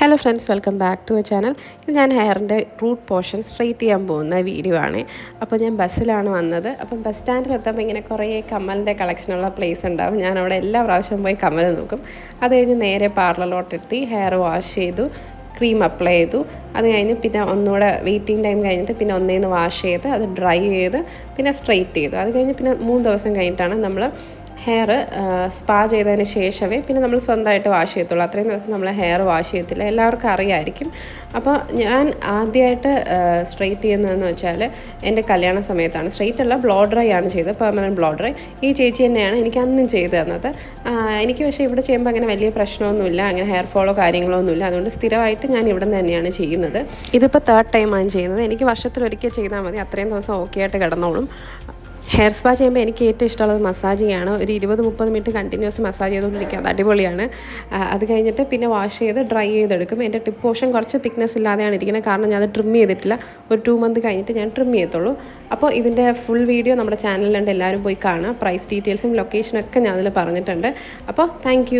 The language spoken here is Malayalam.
Hello friends welcome back to a channel ഞാൻ ഹെയറിന്റെ റൂട്ട് പോർഷൻ സ്ട്രെയിറ്റ് ചെയ്യാൻ പോകുന്ന വീഡിയോ ആണ്. അപ്പോൾ ഞാൻ ബസ്സിലാണ് വന്നത്. അപ്പം ബസ് സ്റ്റാൻഡിൽ എത്തുമ്പോൾ ഇങ്ങനെ കുറേ കമ്മലിന്റെ കളക്ഷനുള്ള പ്ലേസ് ഉണ്ടാവും. ഞാൻ അവിടെ എല്ലാ പ്രാവശ്യവും പോയി കമ്മൽ നോക്കും. അത് കഴിഞ്ഞ് നേരെ പാർലറിലോട്ടെത്തി ഹെയർ വാഷ് ചെയ്തു ക്രീം അപ്ലൈ ചെയ്തു. അത് കഴിഞ്ഞ് പിന്നെ ഒന്നുകൂടെ വെയിറ്റിംഗ് ടൈം കഴിഞ്ഞിട്ട് പിന്നെ ഒന്നേന്ന് വാഷ് ചെയ്ത് അത് ഡ്രൈ ചെയ്ത് പിന്നെ സ്ട്രെയിറ്റ് ചെയ്തു. അത് കഴിഞ്ഞ് പിന്നെ മൂന്ന് ദിവസം കഴിഞ്ഞിട്ടാണ് നമ്മൾ ഹെയർ സ്പാ ചെയ്തതിന് ശേഷമേ പിന്നെ നമ്മൾ സ്വന്തമായിട്ട് വാഷ് ചെയ്യത്തുള്ളൂ. അത്രയും ദിവസം നമ്മൾ ഹെയർ വാഷ് ചെയ്യത്തില്ല. എല്ലാവർക്കും അറിയായിരിക്കും. അപ്പോൾ ഞാൻ ആദ്യമായിട്ട് സ്ട്രെയിറ്റ് ചെയ്യുന്നതെന്ന് വെച്ചാൽ എന്റെ കല്യാണ സമയത്താണ്. സ്ട്രെയിറ്റ് അല്ല ബ്ലോ ഡ്രൈ ആണ് ചെയ്തത്. പെർമനന്റ് ബ്ലോ ഡ്രൈ ഈ ചേച്ചി തന്നെയാണ് എനിക്ക് അന്നും ചെയ്തു തന്നത്. എനിക്ക് പക്ഷേ ഇവിടെ ചെയ്യുമ്പോൾ അങ്ങനെ വലിയ പ്രശ്നമൊന്നുമില്ല. അങ്ങനെ ഹെയർ ഫോളോ കാര്യങ്ങളോ ഒന്നുമില്ല അതുകൊണ്ട് സ്ഥിരമായിട്ട് ഞാൻ ഇവിടെ നിന്ന് തന്നെയാണ് ചെയ്യുന്നത്. ഇതിപ്പോൾ തേർഡ് ടൈമാണ് ചെയ്യുന്നത്. എനിക്ക് വർഷത്തിലൊരിക്കൽ ചെയ്താൽ മതി. അത്രയും ദിവസം ഓക്കെ ആയിട്ട് കിടന്നോളും. ഹെയർ സ്പാ ചെയ്യുമ്പോൾ എനിക്ക് ഏറ്റവും ഇഷ്ടമുള്ളത് മസാജിങ് ഒരു ഇരുപത് മുപ്പത് മിനിറ്റ് കണ്ടിന്യൂസ് മസാജ് ചെയ്തുകൊണ്ടിരിക്കുക. അത് അടിപൊളിയാണ്. അത് കഴിഞ്ഞിട്ട് പിന്നെ വാഷ് ചെയ്ത് ഡ്രൈ ചെയ്തെടുക്കും. എന്റെ ടിപ്പ് പോർഷൻ കുറച്ച് തിക്നെസ് ഇല്ലാതെയാണ് ഇരിക്കുന്നത്. കാരണം ഞാൻ അത് ട്രിം ചെയ്തിട്ടില്ല. ഒരു ടു മന്ത് കഴിഞ്ഞിട്ട് ഞാൻ ട്രിം ചെയ്യത്തുള്ളൂ. അപ്പോൾ ഇതിന്റെ ഫുൾ വീഡിയോ നമ്മുടെ ചാനലിലുണ്ട് എല്ലാവരും പോയി കാണാം പ്രൈസ് ഡീറ്റെയിൽസും ലൊക്കേഷനൊക്കെ ഞാൻ അതിൽ പറഞ്ഞിട്ടുണ്ട്. അപ്പോൾ താങ്ക്